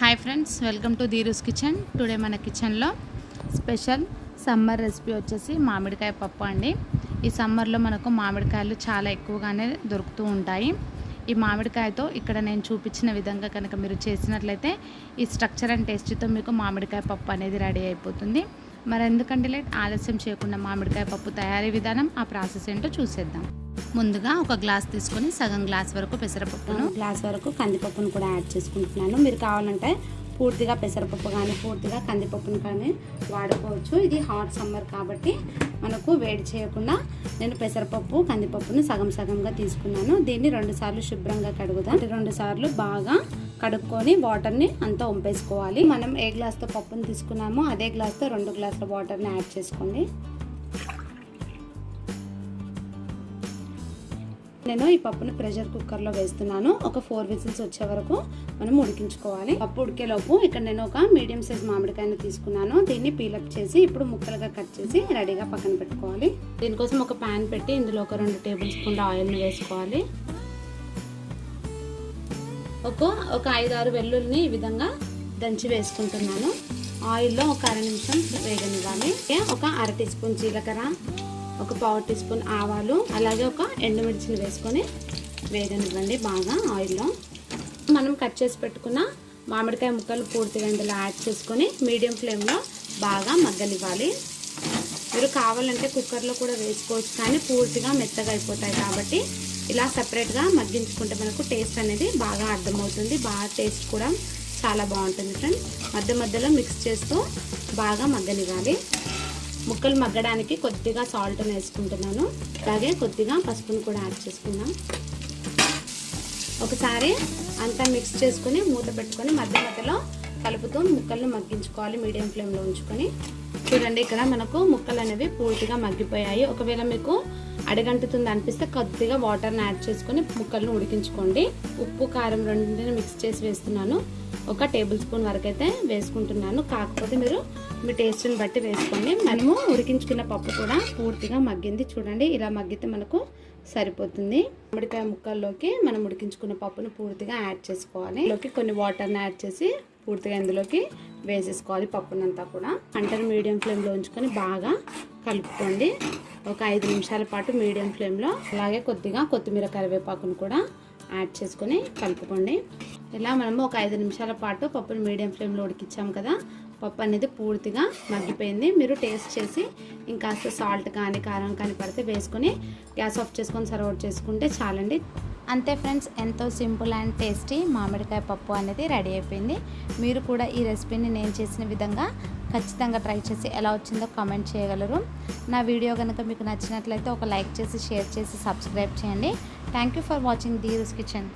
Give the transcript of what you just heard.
Hi friends welcome to Dheeru's kitchen today మన కిచెన్లో special summer recipe వచ్చేసి మామిడికాయ పప్పు అండి. ఈ సమ్మర్లో మనకు మామిడికాయలు చాలా ఎక్కువగానే దొరుకుతూ ఉంటాయి. ఈ మామిడికాయతో ఇక్కడ నేను చూపించిన విధంగా కనుక మీరు చేసినట్లయితే ఈ స్ట్రక్చర్ అండ్ టేస్ట్తో మీకు మామిడికాయ పప్పు అనేది రెడీ అయిపోతుంది. మరి ఎందుకంటే లేట్ ఆలస్యం చేయకుండా మామిడికాయ పప్పు తయారీ విధానం ఆ ప్రాసెస్ ఏంటో చూసేద్దాం. ముందుగా ఒక గ్లాస్ తీసుకొని సగం గ్లాస్ వరకు పెసరపప్పును. గ్లాస్ వరకు కందిపప్పును కూడా యాడ్ చేసుకుంటున్నాను. మీరు కావాలంటే పూర్తిగా పెసరపప్పు కానీ పూర్తిగా కందిపప్పును కానీ వాడుకోవచ్చు. ఇది హాట్ సమ్మర్ కాబట్టి మనకు వేడి చేయకుండా నేను పెసరపప్పు కందిపప్పును సగం సగంగా తీసుకున్నాను. దీన్ని రెండు సార్లు శుభ్రంగా కడుగుదాం. రెండు సార్లు బాగా కడుక్కొని వాటర్ని అంతా ఉంపేసుకోవాలి మనం ఏ గ్లాస్తో పప్పును తీసుకున్నామో అదే గ్లాస్తో రెండు గ్లాసుల వాటర్ని యాడ్ చేసుకోండి. నేను ఈ పప్పును ప్రెషర్ కుక్కర్లో వేస్తున్నాను. ఒక ఫోర్ విజిల్స్ వచ్చే వరకు మనం ఉడికించుకోవాలి. పప్పు ఉడికేలోపు ఇక్కడ నేను ఒక మీడియం సైజ్ మామిడికాయను తీసుకున్నాను. దీన్ని పీలప్ చేసి ఇప్పుడు ముక్కలుగా కట్ చేసి రెడీగా పక్కన పెట్టుకోవాలి. దీనికోసం ఒక ప్యాన్ పెట్టి ఇందులో ఒక రెండు టేబుల్ స్పూన్ల ఆయిల్ని వేసుకోవాలి. ఒక ఒక ఐదు ఆరు వెల్లుల్ని ఈ విధంగా దంచి వేసుకుంటున్నాను. ఆయిల్లో ఒక అర నిమిషం వేగనివ్వాలి. ఒక అర టీ స్పూన్ జీలకర్ర ఒక పావు టీ స్పూన్ ఆవాలు అలాగే ఒక ఎండుమిర్చిని వేసుకొని వేగనివ్వండి బాగా ఆయిల్లో. మనం కట్ చేసి పెట్టుకున్న మామిడికాయ ముక్కలు పూర్తిగా ఇందులో యాడ్ చేసుకొని మీడియం ఫ్లేమ్లో బాగా మగ్గనివ్వాలి. మీరు కావాలంటే కుక్కర్లో కూడా వేసుకోవచ్చు కానీ పూర్తిగా మెత్తగా అయిపోతాయి కాబట్టి ఇలా సపరేట్గా మగ్గించుకుంటే మనకు టేస్ట్ అనేది బాగా అర్థమవుతుంది. బాగా టేస్ట్ కూడా చాలా బాగుంటుంది ఫ్రెండ్స్. మధ్య మధ్యలో మిక్స్ చేస్తూ బాగా మగ్గనివ్వాలి. ముక్కలు మగ్గడానికి కొద్దిగా సాల్ట్ వేసుకుంటున్నాను. అలాగే కొద్దిగా పసుపును కూడా యాడ్ చేసుకుందాం. ఒకసారి అంతా మిక్స్ చేసుకుని మూత పెట్టుకొని మధ్య మధ్యలో కలుపుతూ ముక్కలను మగ్గించుకోవాలి. మీడియం ఫ్లేమ్లో ఉంచుకొని చూడండి ఇక్కడ మనకు ముక్కలు అనేవి పూర్తిగా మగ్గిపోయాయి. ఒకవేళ మీకు అడగంటుతుంది అనిపిస్తే కొద్దిగా వాటర్ని యాడ్ చేసుకొని ముక్కలను ఉడికించుకోండి. ఉప్పు కారం రెండింటిని మిక్స్ చేసి వేస్తున్నాను. ఒక టేబుల్ స్పూన్ వరకు అయితే వేసుకుంటున్నాను. కాకపోతే మీరు మీ టేస్ట్ని బట్టి వేసుకోండి. మనము ఉడికించుకున్న పప్పు కూడా పూర్తిగా మగ్గింది. చూడండి ఇలా మగ్గితే మనకు సరిపోతుంది. మామిడికాయ ముక్కల్లోకి మనం ఉడికించుకున్న పప్పును పూర్తిగా యాడ్ చేసుకోవాలి. ఇందులోకి కొన్ని వాటర్ని యాడ్ చేసి పూర్తిగా ఇందులోకి వేసేసుకోవాలి పప్పునంతా కూడా. అంటర్ మీడియం ఫ్లేమ్లో ఉంచుకొని బాగా కలుపుకోండి. ఒక ఐదు నిమిషాల పాటు మీడియం ఫ్లేమ్లో. అలాగే కొద్దిగా కొత్తిమీర కరివేపాకును కూడా యాడ్ చేసుకొని కలుపుకోండి. ఇలా మనము ఒక ఐదు నిమిషాల పాటు పప్పును మీడియం ఫ్లేమ్లో ఉడికిచ్చాం కదా. పప్పు అనేది పూర్తిగా మగ్గిపోయింది. మీరు టేస్ట్ చేసి ఇంకాస్త సాల్ట్ కానీ కారం కానీ పడితే వేసుకొని గ్యాస్ ఆఫ్ చేసుకొని సర్వ్ చేసుకుంటే చాలండి. అంతే ఫ్రెండ్స్ ఎంతో సింపుల్ అండ్ టేస్టీ మామిడికాయ పప్పు అనేది రెడీ అయిపోయింది. మీరు కూడా ఈ రెసిపీని నేను చేసిన విధంగా ఖచ్చితంగా ట్రై చేసి ఎలా వచ్చిందో కామెంట్ చేయగలరు. నా వీడియో కనుక మీకు నచ్చినట్లయితే ఒక లైక్ చేసి షేర్ చేసి సబ్స్క్రైబ్ చేయండి. Thank you for watching Dheera's kitchen.